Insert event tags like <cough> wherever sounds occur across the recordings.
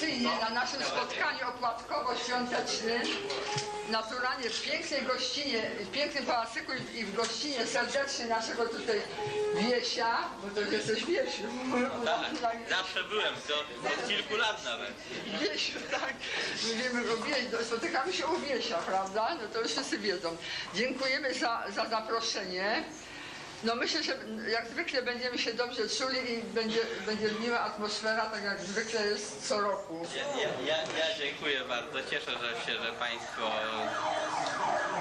tradycyjnie na naszym spotkaniu opłatkowo-świątecznym, naturalnie w pięknej gościnie, w pięknym pałacyku i- w gościnie serdecznie naszego tutaj Wiesia, bo to jesteś Wiesiu. Tak, zawsze byłem, to od kilku lat nawet. Wiesiu, tak. Mówimy o Wieś, spotykamy się u Wiesia, prawda? No to już wszyscy wiedzą. Dziękujemy za, za zaproszenie. No myślę, że jak zwykle będziemy się dobrze czuli i będzie, będzie miła atmosfera, tak jak zwykle jest co roku. Ja, ja, ja, dziękuję bardzo, cieszę się, że Państwo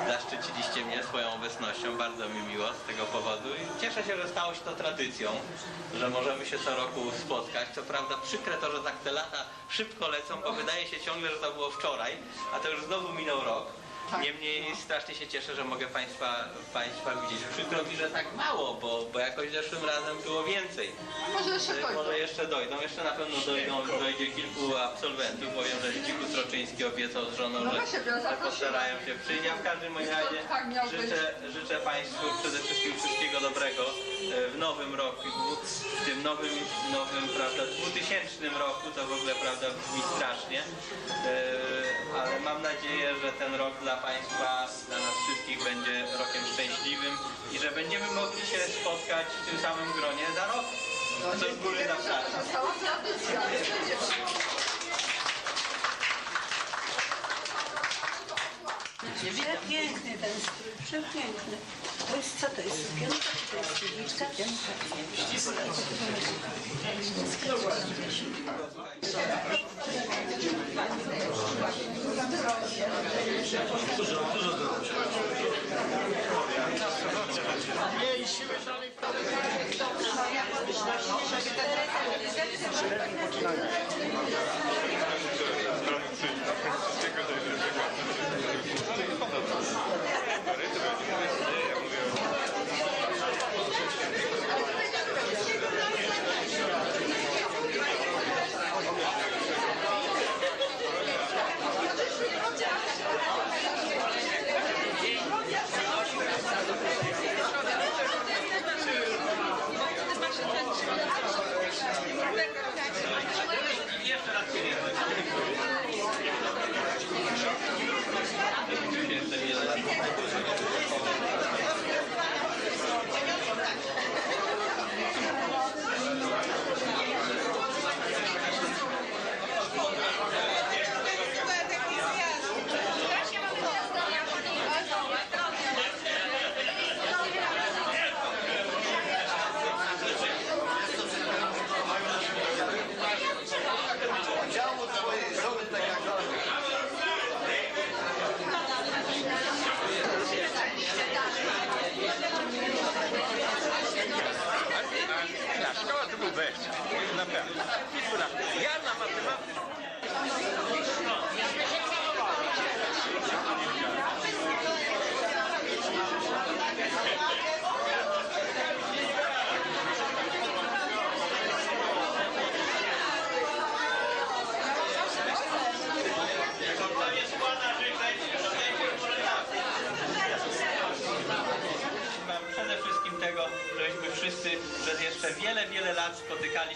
zaszczyciliście mnie swoją obecnością, bardzo mi miło z tego powodu i cieszę się, że stało się to tradycją, że możemy się co roku spotkać. Co prawda przykre to, że tak te lata szybko lecą, bo wydaje się ciągle, że to było wczoraj, a to już znowu minął rok. Niemniej strasznie się cieszę, że mogę Państwa, państwa widzieć. Przykro mi, że tak mało, bo, bo jakoś zeszłym razem było więcej. Może jeszcze E, dojdą. Może jeszcze dojdą, jeszcze na pewno dojdą, dojdzie kilku absolwentów, bo wiem, że Zdzisław Stroczyński obiecał z żoną, No że, właśnie, że postarają się przyjść. Ja w każdym bądź razie tak życzę, życzę Państwu przede wszystkim wszystkiego dobrego w nowym roku, w tym nowym, nowym prawda, 2000 roku, to w ogóle prawda brzmi strasznie, E, ale mam nadzieję, że ten rok dla Państwa, dla nas wszystkich będzie rokiem szczęśliwym i że będziemy mogli się spotkać w tym samym gronie za rok. Co z góry. Została <laughs> tradycja. Przepiękny ten strój, przepiękny. To jest co to jest? Sukienka to jest śpiewniczka? Jeszcze raz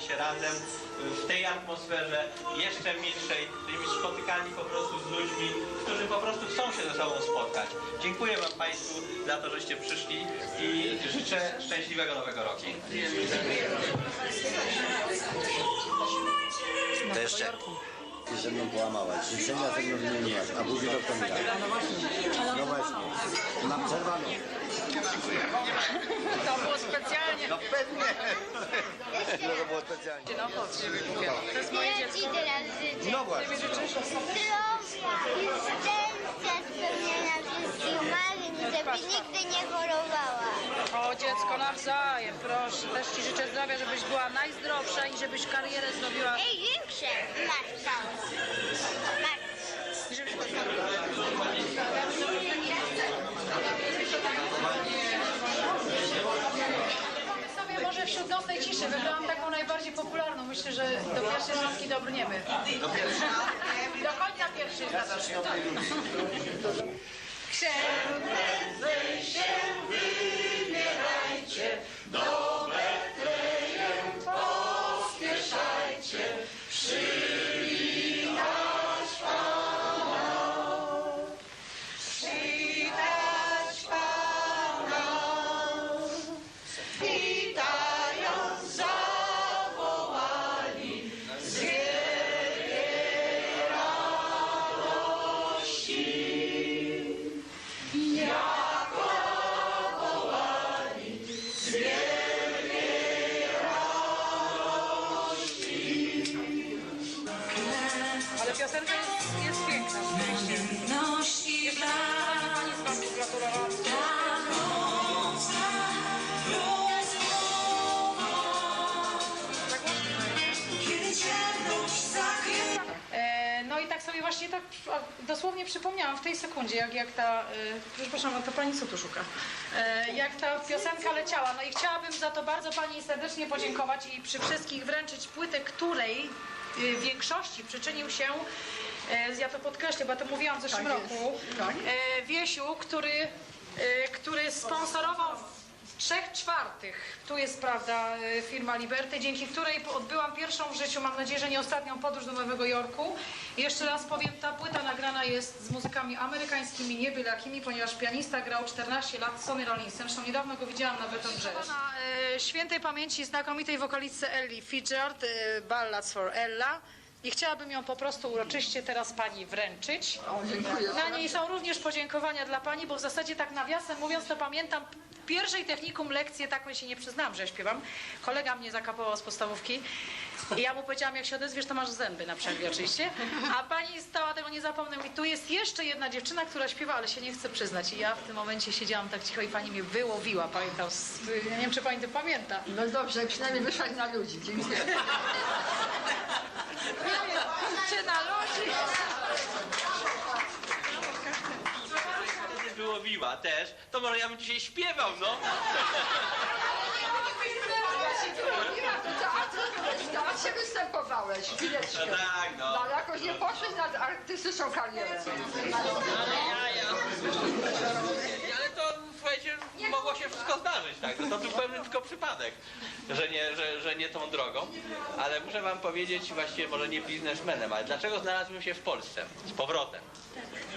się razem w tej atmosferze jeszcze milszej, żebyśmy spotykali po prostu z ludźmi, którzy po prostu chcą się ze sobą spotkać. Dziękuję Wam Państwu za to, żeście przyszli i życzę szczęśliwego nowego roku. To jeszcze. Ty ze mną ze mną a No właśnie, mam przerwaną. To było specjalnie. No pewnie. No to było specjalnie. No chodź, żeby. To jest moje dziecko. I teraz życzę No właśnie. zdrowia i szczęścia, spełnienia wszystkich marzeń, żeby nigdy nie chorowała. O dziecko nawzajem, proszę. Też Ci życzę zdrowia, żebyś była najzdrowsza i żebyś karierę zrobiła. Ej, większe masz. Masz. I żebyś wśród nocnej ciszy wybrałam taką najbardziej popularną. Myślę, że do pierwszej rządki dobrniemy. Do pierwszej? Do końca pierwszej. Prędzej się do dosłownie przypomniałam w tej sekundzie, jak, jak ta, y, przepraszam, to pani co tu szuka, y, jak ta piosenka leciała. No i chciałabym za to bardzo pani serdecznie podziękować i przy wszystkich wręczyć płytę, której y, w większości przyczynił się, y, ja to podkreślę, bo to mówiłam w zeszłym Tak jest, roku, tak. y, Wiesiu, który, y, który sponsorował trzech czwartych, tu jest prawda, y, firma Liberty, dzięki której odbyłam pierwszą w życiu, mam nadzieję, że nie ostatnią podróż do Nowego Jorku. I jeszcze raz powiem, ta płyta nagrana jest z muzykami amerykańskimi, nie byle jakimi, ponieważ pianista grał 14 lat Sonny Rollinsem, zresztą niedawno go widziałam na Beton Jazz. Na y, świętej pamięci znakomitej wokalitce Ellie Fitzgerald, y, Ballads for Ella. I chciałabym ją po prostu uroczyście teraz pani wręczyć. Na niej są również podziękowania dla pani, bo w zasadzie tak nawiasem mówiąc, to pamiętam w pierwszej technikum lekcję, taką się nie przyznam, że śpiewam. Kolega mnie zakapował z podstawówki i ja mu powiedziałam, jak się odezwiesz, to masz zęby na przerwie oczywiście. A pani stała, tego nie zapomnę, i tu jest jeszcze jedna dziewczyna, która śpiewa, ale się nie chce przyznać. I ja w tym momencie siedziałam tak cicho i pani mnie wyłowiła, pamiętam. Z, ja nie wiem, czy pani to pamięta. No dobrze, przynajmniej wyszłaś na ludzi. Dziękuję. <laughs> Czy na ludzi? Wtedy wyłowiła też, to może ja bym dzisiaj śpiewał, no. A się występowałeś? Chwileczkę. No tak, no. No ale jakoś nie poszłeś na artystyczną karierę. Ale to, słuchajcie, mogło się wszystko zdarzyć, tak? To, był pewny tylko przypadek, że nie, że, że nie tą drogą. Ale muszę wam powiedzieć, właściwie może nie biznesmenem, ale dlaczego znalazłem się w Polsce z powrotem?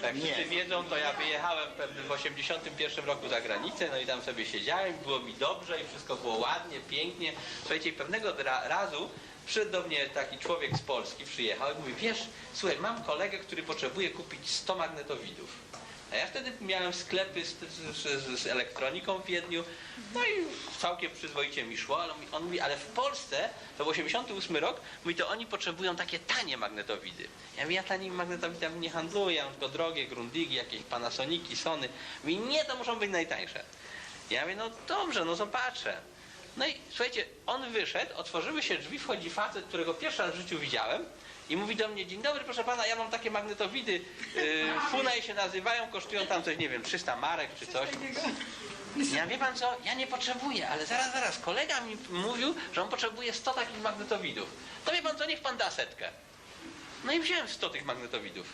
Jak wszyscy wiedzą, to ja wyjechałem w 81 roku za granicę, no i tam sobie siedziałem, było mi dobrze i wszystko było ładnie, pięknie. Słuchajcie, pewnego razu przyszedł do mnie taki człowiek z Polski, przyjechał i mówi, wiesz, słuchaj, mam kolegę, który potrzebuje kupić 100 magnetowidów. A ja wtedy miałem sklepy z, z, z, elektroniką w Wiedniu, no i całkiem przyzwoicie mi szło, ale on mówi- ale w Polsce, to w 88 rok, mówi, to oni potrzebują takie tanie magnetowidy. Ja mówię, ja tanimi magnetowidami nie handluję, mam tylko drogie, Grundigi, jakieś Panasoniki, Sony. Mówi, nie, to muszą być najtańsze. Ja mówię, no dobrze, no zobaczę. No i słuchajcie, on wyszedł, otworzyły się drzwi, wchodzi facet, którego pierwszy raz w życiu widziałem i mówi do mnie, dzień dobry proszę pana, ja mam takie magnetowidy, yy, Funai się nazywają, kosztują tam coś, nie wiem, 300 marek czy coś. Ja wie pan co, ja nie potrzebuję, ale zaraz, zaraz, kolega mi mówił, że on potrzebuje 100 takich magnetowidów. To wie pan co, niech pan da setkę. No i wziąłem 100 tych magnetowidów.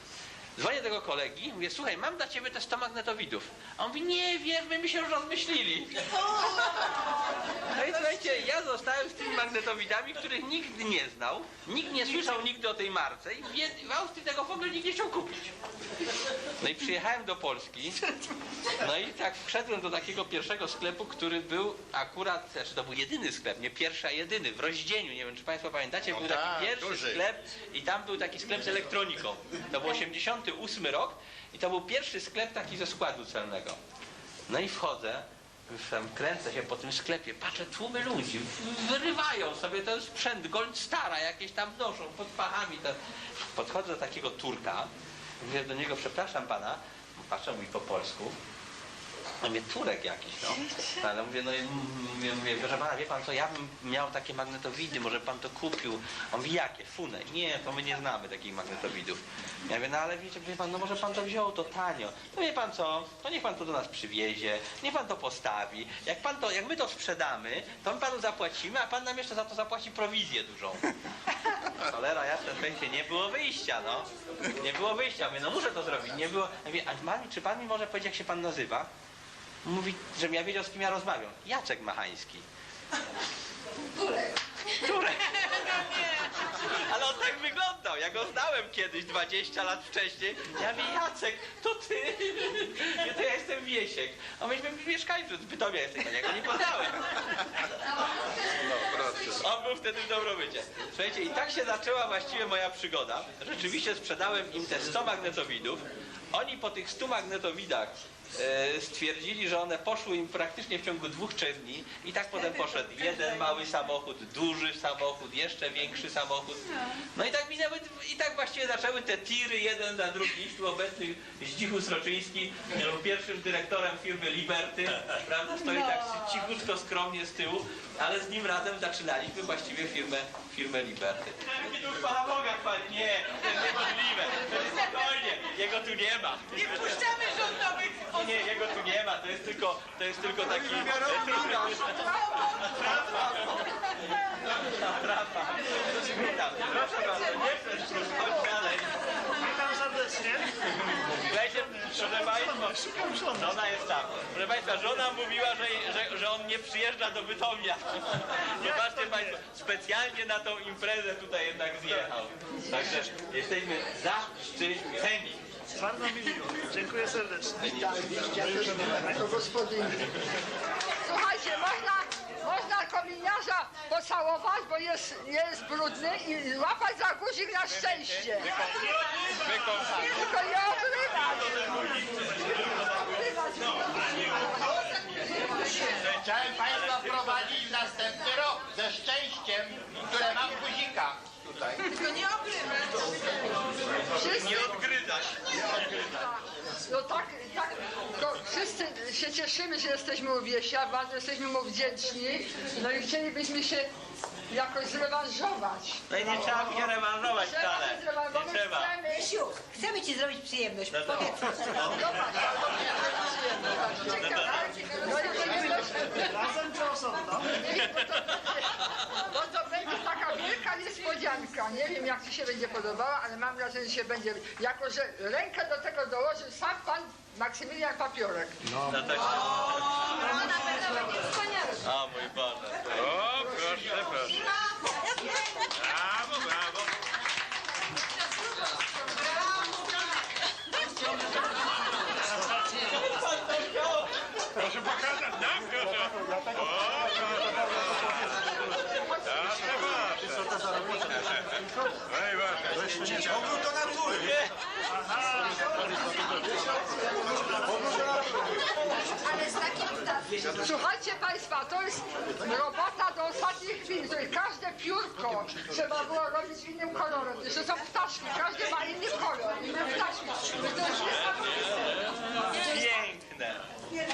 Dzwonię tego kolegi, mówię, słuchaj, mam dla ciebie te 100 magnetowidów. A on mówi, nie wiesz, my mi się już rozmyślili. No i słuchajcie, ja zostałem z tymi magnetowidami, których nikt nie znał, nikt nie słyszał nigdy o tej marce i w- Austrii tego w ogóle nikt nie chciał kupić. No i przyjechałem do Polski, no i tak wszedłem do takiego pierwszego sklepu, który był akurat, znaczy to był jedyny sklep, nie pierwszy, a jedyny, w Rozdzieniu, nie wiem czy Państwo pamiętacie, był taki tak, pierwszy duży. sklep i tam był taki sklep z elektroniką. To był 88 rok i to był pierwszy sklep taki ze składu celnego. No i wchodzę, tam kręcę się po tym sklepie, patrzę, tłumy ludzi, wyrywają sobie ten sprzęt, Gold Stara jakieś tam noszą pod pachami. To. Podchodzę do takiego Turka, mówię do niego, przepraszam pana, patrzę mi po polsku, ja mówię, Turek jakiś, no. No, Ale mówię, no i mówię, mówię, proszę pana, wie pan co, ja bym miał takie magnetowidy, może pan to kupił. On mówi, jakie? Fune. Nie, to my nie znamy takich magnetowidów. Ja mówię, no ale wiecie, wie pan, no może pan to wziął, to tanio. No wie pan co, to niech pan to do nas przywiezie, niech pan to postawi. Jak pan to, jak my to sprzedamy, to my panu zapłacimy, a pan nam jeszcze za to zapłaci prowizję dużą. <laughs> Cholera, jasne, słuchajcie, nie było wyjścia, no. Nie było wyjścia, mówię, no muszę to zrobić. Nie było, ja mówię, a pan, czy pan mi może powiedzieć, jak się pan nazywa? Mówi, żebym ja wiedział, z kim ja rozmawiam. Jacek Machański. Turek. Turek. No nie. Ale on tak wyglądał. Ja go znałem kiedyś, 20 lat wcześniej. Ja mówię, Jacek, to ty. Ja to ja jestem Wiesiek. A myśmy mieszkańcy z Bytomia jesteśmy. Ja go nie poznałem. On był wtedy w Dobrobycie. Słuchajcie, i tak się zaczęła właściwie moja przygoda. Rzeczywiście sprzedałem im te 100 magnetowidów. Oni po tych 100 magnetowidach e, stwierdzili, że one poszły im praktycznie w ciągu dwóch, trzech dni i tak potem poszedł jeden mały samochód, duży samochód, jeszcze większy samochód. No i tak minęły, i tak właściwie zaczęły te tiry jeden na drugi. Tu obecny Zdzichu Sroczyński był pierwszym dyrektorem firmy Liberty, prawda, stoi tak cichutko, skromnie z tyłu, ale z nim razem zaczynaliśmy właściwie firmę, firmę Liberty. Tu Pana Boga, nie, to jest niemożliwe, to jest spokojnie, jego tu nie ma. Nie wpuszczamy rządowych Nie, jego tu nie ma, to jest tylko, to jest tylko taki... Witam, proszę bardzo, nie chcesz, chodź dalej. Witam serdecznie. Słuchajcie, proszę Państwa, żona jest tam. Proszę Państwa, żona mówiła, że, że, że on nie przyjeżdża do Bytomia. <laughs> Zobaczcie Państwo, specjalnie na tą imprezę tutaj jednak zjechał. Także jesteśmy zaszczyceni. Bardzo mi miło. Dziękuję serdecznie. To gospodyni. Słuchajcie, można, można kominiarza pocałować, bo jest, nie jest brudny i łapać za guzik na szczęście. Tylko nie obrywać. Chciałem Państwa wprowadzić w następny rok ze szczęściiem, które mam guzika tutaj. Wszyscy, Nie odgryzać. No tak, tak, to wszyscy się cieszymy, że jesteśmy u Wiesia, bardzo jesteśmy mu wdzięczni, no i chcielibyśmy się jakoś zrewanżować. No i nie trzeba mi się rewanżować Trzeba wcale. się zrewanżować, Nie trzeba. chcemy, chcemy ci zrobić przyjemność. No to- Powiedz. Albo nie, no i to nie jest- Razem czy osobno? No to będzie taka niespodzianka. Nie wiem jak Ci się będzie podobała, ale mam wrażenie, że się będzie. Jako, że rękę do tego dołożył sam pan Maksymilian Papiorek. No to... O mój Boże. O, proszę, proszę. Brawo, brawo. Proszę pokazać, tak? Proszę. O, proszę. Co to za robota? Powrót do natury. Słuchajcie Państwa, to jest robota do ostatnich chwil. To każde piórko trzeba było robić innym kolorem. Że są ptaszki, każdy ma inny kolor, inne ptaszki. To jest Piękne,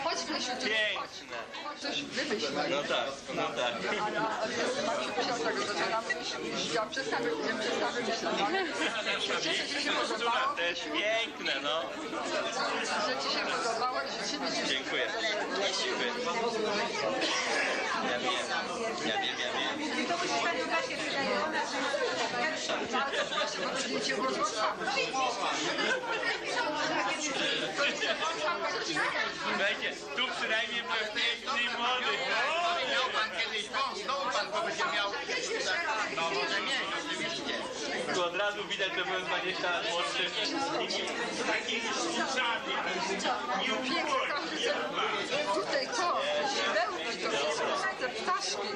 Chodź tu piękne. Chodź, coś wymyśl. No tak, no tak. Mam się musiał tego zaczynamy. Ja przestawię, nie przestawię myśleć. Cieszę się, że się podobało. Jest piękne, no. że Ci się podobało i życzymy Ci Dziękuję. Dziękuję. Ja wiem, ja wiem, ja wiem. Bardzo proszę, bo to zdjęcie było złapane. Słuchajcie, tu przynajmniej byłem piękny i młody. Miał Pan kiedyś wąs, znowu Pan powiedział miał. No może nie, oczywiście. Tu od razu widać, że byłem 20 lat młodszy. Taki żadny. Pięknie, każdy sobie- Tutaj to, świełki, to wszystko, te ptaszki.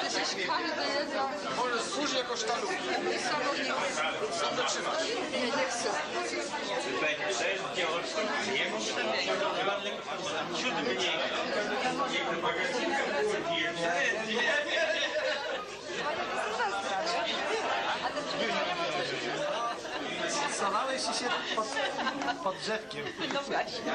Przecież każdy jedno... Może służy jako. Niesamowite. Nie, nie chcę. Słuchajcie, to jest dzieło sztuki. Nie muszę mieć. Chyba tylko ciut mniej. Schowałeś się pod, pod drzewkiem. No właśnie.